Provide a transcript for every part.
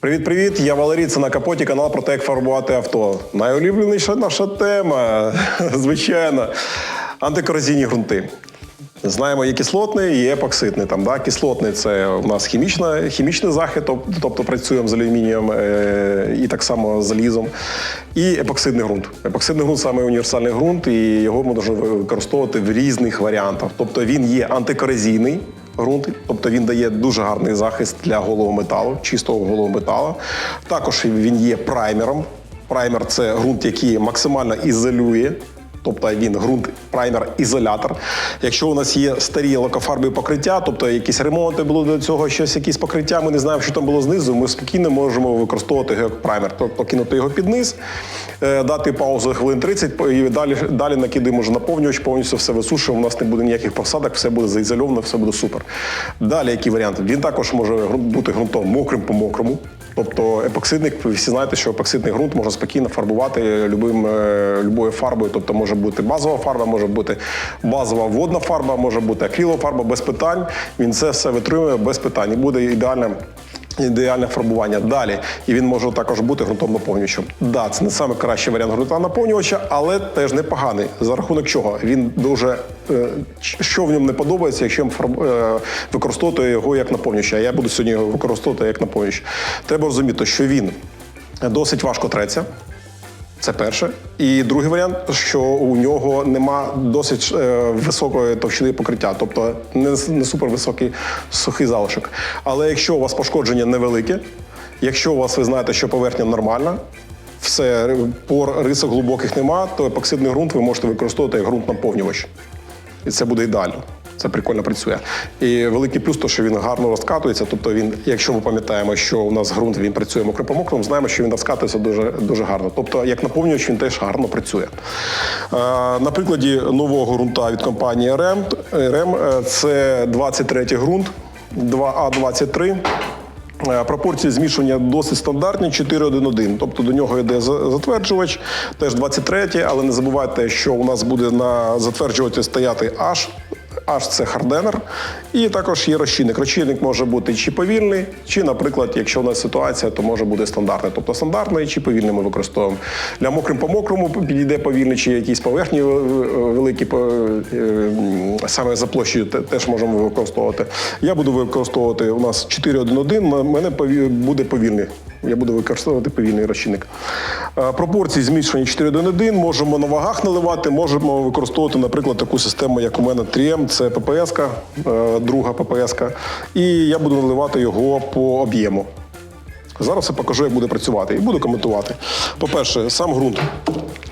Привіт-привіт! Я Валерій, це на капоті канал про те, як фарбувати авто. Найулюбленіша наша тема, звичайно, антикорозійні ґрунти. Знаємо, є кислотний, є епоксидний. Там, да? Кислотний це у нас хімічна, хімічний захід, тобто працюємо з алюмінієм е, і так само з залізом. І епоксидний ґрунт. Епоксидний ґрунт саме універсальний ґрунт, і його можна використовувати в різних варіантах. Тобто він є антикорозійний, ґрунт, тобто він дає дуже гарний захист для голого металу, чистого голого металу. Також він є праймером. Праймер це ґрунт, який максимально ізолює. Тобто він ґрунт праймер ізолятор. Якщо у нас є старі лакофарбові покриття, тобто якісь ремонти було до цього, щось якісь покриття, ми не знаємо, що там було знизу. Ми спокійно можемо використовувати його як праймер, тобто кинути його під низ, е, дати паузу хвилин 30 і далі, далі накидаємо вже наповнювач, повністю все висушуємо. У нас не буде ніяких просадок, все буде заізольовано, все буде супер. Далі який варіант? Він також може бути ґрунтом мокрим по мокрому. Тобто епоксидник, ви всі знаєте, що епоксидний ґрунт можна спокійно фарбувати любим, е, любою фарбою. Тобто може бути базова фарба, може бути базова водна фарба, може бути акрилова фарба без питань. Він це все витримує без питань. І буде ідеальним. Ідеальне фарбування далі, і він може також бути ґрунтом наповнювачем. Да, це не саме кращий варіант ґрунта наповнювача, але теж непоганий. За рахунок чого він дуже е, що в ньому не подобається, якщо е, використовувати його як наповнювача. Я буду сьогодні його використовувати як наповнювач. Треба розуміти, що він досить важко треться. Це перше. І другий варіант, що у нього нема досить е, високої товщини покриття, тобто не, не супервисокий сухий залишок. Але якщо у вас пошкодження невелике, якщо у вас ви знаєте, що поверхня нормальна, все пор рисок глибоких нема, то епоксидний ґрунт ви можете використовувати як ґрунт наповнювач. І це буде ідеально. Це прикольно працює. І великий плюс, то, що він гарно розкатується. Тобто він, якщо ми пам'ятаємо, що у нас ґрунт він працює мокро по знаємо, що він розкатується дуже, дуже гарно. Тобто, як наповнювач, він теж гарно працює. Е, на прикладі нового ґрунта від компанії РМ е, це 23 ґрунт, 2А23. Е, Пропорції змішування досить стандартні 4-1-1. Тобто до нього йде затверджувач, теж 23, але не забувайте, що у нас буде на затверджувачі стояти H. H – це харденер, і також є розчинник. Розчинник може бути чи повільний, чи, наприклад, якщо у нас ситуація, то може бути стандартний. Тобто стандартний чи повільний ми використовуємо. Для мокрим по мокрому підійде повільний, чи якісь поверхні е, е, великі е, саме за площею теж можемо використовувати. Я буду використовувати у нас 4.1.1, у мене буде повільний. Я буду використовувати повільний розчинник. Е, Пропорції змішані 4 до 1. можемо на вагах наливати, можемо використовувати, наприклад, таку систему, як у мене 3М, це ППС, друга ППС. І я буду наливати його по об'єму. Зараз я покажу, як буде працювати, і буду коментувати. По-перше, сам ґрунт.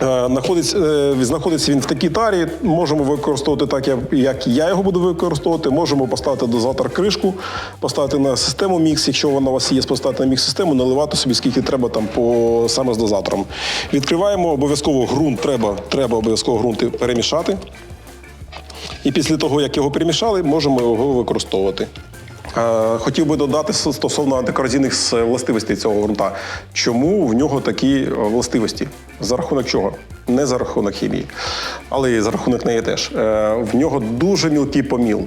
Е, знаходиться, е, знаходиться він в такій тарі. Можемо використовувати так, як- я його буду використовувати. Можемо поставити дозатор кришку, поставити на систему мікс, якщо вона у вас є, поставити на мікс-систему, наливати собі скільки треба там по саме з дозатором. Відкриваємо обов'язково ґрунт. Треба, треба обов'язково ґрунт перемішати. І після того, як його перемішали, можемо його використовувати. Е, Хотів би додати стосовно антикорозійних властивостей цього ґрунта. Чому в нього такі е, властивості? За рахунок чого? Не за рахунок хімії, але і за рахунок неї теж. Е, В нього дуже мілкий поміл.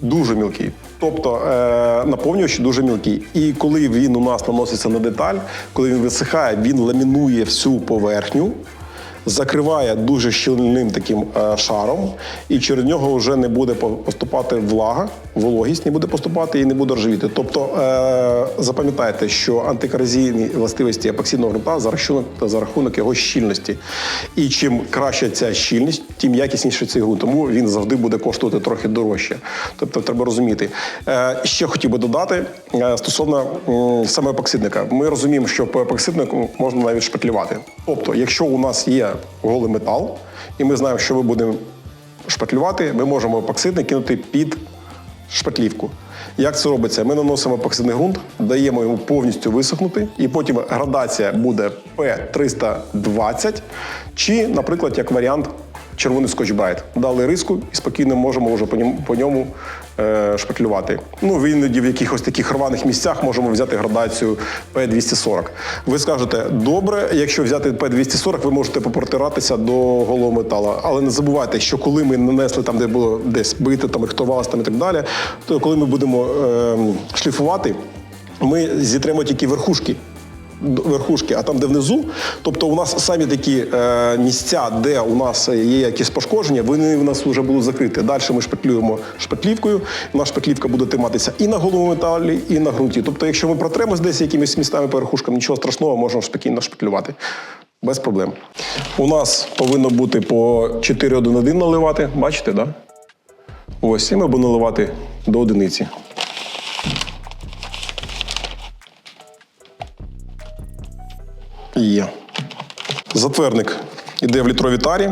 Дуже мілкий. Тобто е, наповнювач дуже мілкий. І коли він у нас наноситься на деталь, коли він висихає, він ламінує всю поверхню, закриває дуже щільним таким е, шаром, і через нього вже не буде поступати влага, вологість не буде поступати і не буде ржавіти. Тобто е, запам'ятайте, що антикорозійні властивості епоксидного ґрунта за рахунок, за рахунок його щільності. І чим краща ця щільність, тим якісніший цей ґрунт. Тому він завжди буде коштувати трохи дорожче. Тобто треба розуміти. Е, ще хотів би додати стосовно саме епоксидника. Ми розуміємо, що по епоксиднику можна навіть шпатлювати. Тобто, якщо у нас є голий метал, і ми знаємо, що ми будемо шпатлювати, ми можемо епоксидник кинути під шпатлівку. Як це робиться? Ми наносимо епоксидний ґрунт, даємо йому повністю висохнути, і потім градація буде P320, чи, наприклад, як варіант червоний скотч-брайт. Дали риску і спокійно можемо вже по ньому е, шпаклювати. Ну, іноді в якихось таких рваних місцях можемо взяти градацію P240. Ви скажете, добре, якщо взяти P240, ви можете попротиратися до голого металу. Але не забувайте, що коли ми нанесли там, де було десь бити, там рихтувалося там і так далі, то коли ми будемо е, шліфувати. ми зітремо тільки верхушки. Верхушки, а там, де внизу, тобто у нас самі такі е, місця, де у нас є якісь пошкодження, вони в нас вже будуть закриті. Далі ми шпатлюємо шпатлівкою. Нас шпатлівка буде триматися і на голому металі, і на ґрунті. Тобто, якщо ми протремось десь якимись містами по верхушкам, нічого страшного, можемо спокійно шпатлювати. Без проблем. У нас повинно бути по 4 1 1 наливати. Бачите? Да? Ось, і ми будемо наливати до одиниці. Є. Затверник іде в літровій тарі.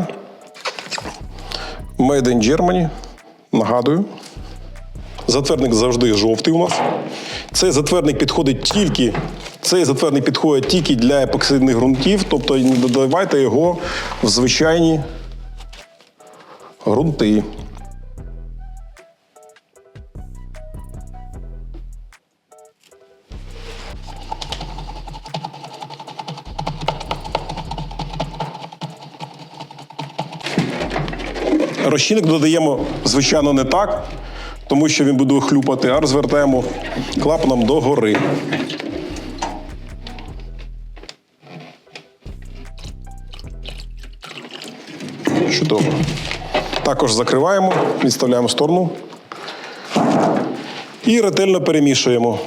Made in Germany. Нагадую. Затвердник завжди жовтий у нас. Цей затвердник підходить тільки. Цей затвердник підходить тільки для епоксидних ґрунтів, тобто не додавайте його в звичайні ґрунти. Розчинник додаємо, звичайно, не так, тому що він буде хлюпати, а розвертаємо клапаном догори. Чудово. Також закриваємо, відставляємо в сторону і ретельно перемішуємо.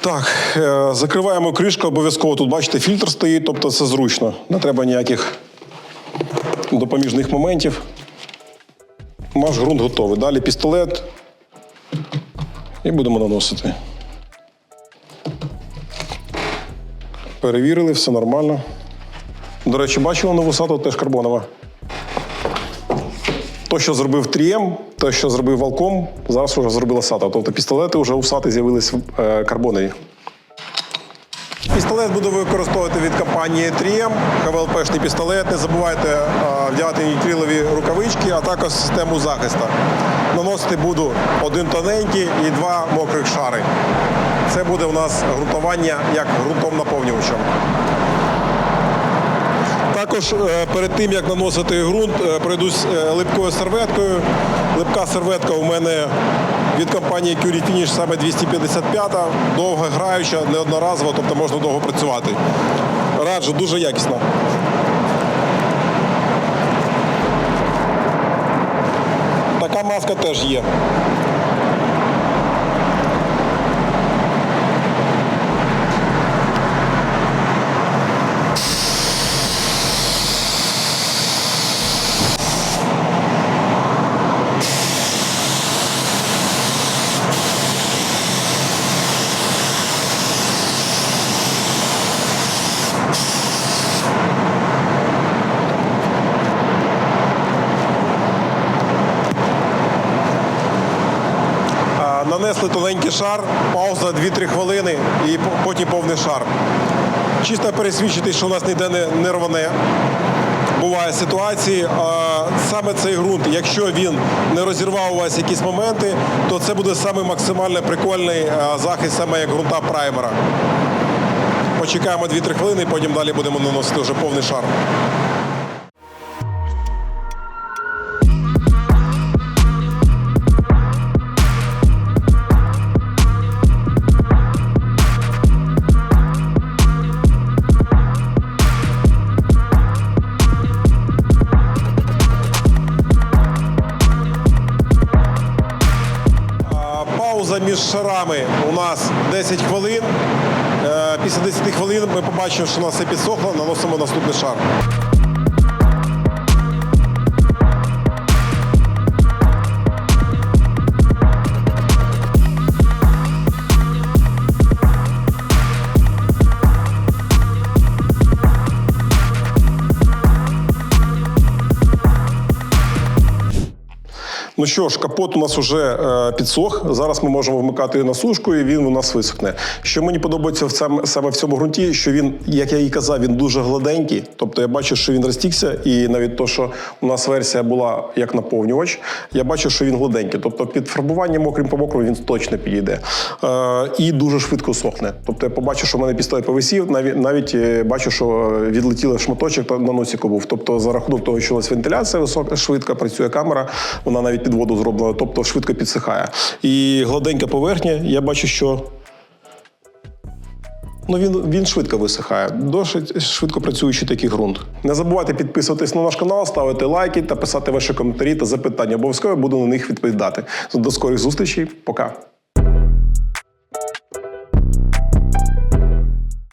Так, е, закриваємо кришку, обов'язково тут, бачите, фільтр стоїть, тобто це зручно. Не треба ніяких допоміжних моментів. Наш ґрунт готовий. Далі пістолет. І будемо наносити. Перевірили, все нормально. До речі, бачили нову сату теж карбонова. То, що зробив 3М, те, що зробив Валком, зараз вже зробила сата. Тобто пістолети вже у сати з'явилися е, карбонові. Пістолет буду використовувати від компанії 3M, ХВЛПшний пістолет. Не забувайте вдягати нітрилові рукавички, а також систему захисту. Наносити буду один тоненький і два мокрих шари. Це буде у нас ґрунтування як ґрунтом наповнювачем. Також е, перед тим, як наносити ґрунт, е, пройдусь е, липкою серветкою. Липка серветка у мене від компанії Curie Finish саме 255, довго граюча, неодноразова, тобто можна довго працювати. Раджу, дуже якісно. Така маска теж є. А, тоненький шар, пауза 2-3 хвилини і потім повний шар. Чисто пересвідчити, що у нас ніде не, не рване. Буває ситуації. А саме цей ґрунт, якщо він не розірвав у вас якісь моменти, то це буде саме максимально прикольний захист саме як ґрунта праймера. Почекаємо 2-3 хвилини, і потім далі будемо наносити вже повний шар. 10 хвилин. Е, Після 10 хвилин ми побачимо, що у нас все підсохло, наносимо наступний шар. Ну що ж, капот у нас вже е, підсох. Зараз ми можемо вмикати на сушку, і він у нас висохне. Що мені подобається в цьому, саме в цьому ґрунті, що він, як я і казав, він дуже гладенький. Тобто я бачу, що він розтікся, і навіть то, що у нас версія була як наповнювач, я бачу, що він гладенький. Тобто під фарбування мокрим по мокрому він точно підійде. Е, і дуже швидко сохне. Тобто я побачив, що в мене пістолет повисів, навіть навіть е, бачу, що відлетіли шматочок на носіку був. Тобто, за рахунок того, що у нас вентиляція висока, швидко працює камера, вона навіть під воду зроблена, тобто швидко підсихає. І гладенька поверхня, я бачу, що Ну, він, він швидко висихає. Досить швидко працюючий такий ґрунт. Не забувайте підписуватись на наш канал, ставити лайки та писати ваші коментарі та запитання. Обов'язково буду на них відповідати. До скорих зустрічей. Пока.